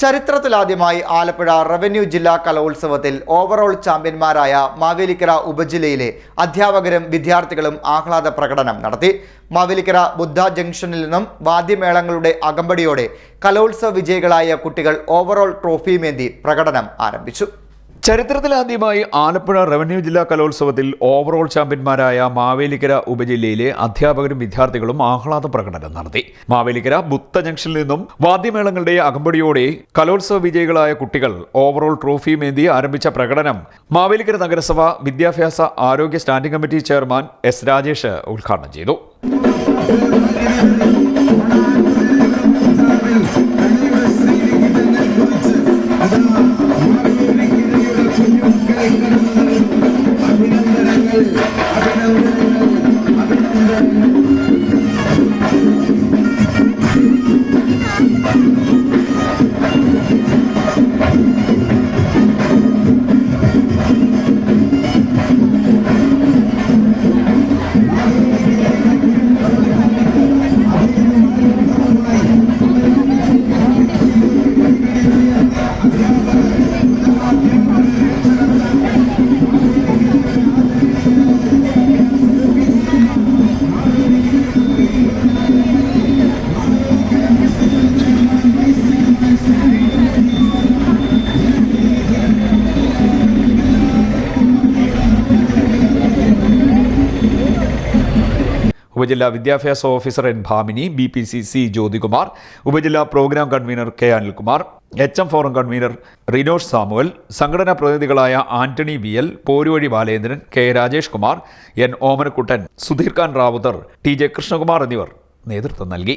ചരിത്രത്തിലാദ്യമായി ആലപ്പുഴ റവന്യൂ ജില്ലാ കലോത്സവത്തിൽ ഓവറോൾ ചാമ്പ്യന്മാരായ മാവേലിക്കര ഉപജില്ലയിലെ അധ്യാപകരും വിദ്യാർത്ഥികളും ആഹ്ലാദ പ്രകടനം നടത്തി. മാവേലിക്കര ബുദ്ധ ജംഗ്ഷനിൽ നിന്നും വാദ്യമേളങ്ങളുടെ അകമ്പടിയോടെ കലോത്സവ വിജയികളായ കുട്ടികൾ ഓവറോൾ ട്രോഫിയുമേന്തി പ്രകടനം ആരംഭിച്ചു. ചരിത്രത്തിലാദ്യമായി ആലപ്പുഴ റവന്യൂ ജില്ലാ കലോത്സവത്തിൽ ഓവറോൾ ചാമ്പ്യന്മാരായ മാവേലിക്കര ഉപജില്ലയിലെ അധ്യാപകരും വിദ്യാർത്ഥികളും ആഹ്ലാദ പ്രകടനം നടത്തി. മാവേലിക്കര ബുത്ത ജംഗ്ഷനിൽ നിന്നും വാദ്യമേളങ്ങളുടെ അകമ്പടിയോടെ കലോത്സവ വിജയികളായ കുട്ടികൾ ഓവറോൾ ട്രോഫിയുമേന്തി ആരംഭിച്ച പ്രകടനം മാവേലിക്കര നഗരസഭ വിദ്യാഭ്യാസ ആരോഗ്യ standing committee chairman S Rajesh ഉദ്ഘാടനം ചെയ്തു. അഭിനന്ദനങ്ങൾ അഭിനന്ദനങ്ങൾ അഭിനന്ദനങ്ങൾ ഉപജില്ലാ വിദ്യാഭ്യാസ officer N Bhamini B P C C Jyothikumar ഉപജില്ലാ programme convener K Anilkumar H M forum convener Rinosh Samuel സംഘടനാ പ്രതിനിധികളായ Antony V L Poruvazhi Balendran K Rajesh Kumar N Omanakuttan Sudheer Khan Ravuthar T J Krishnakumar എന്നിവർ നേതൃത്വം നൽകി.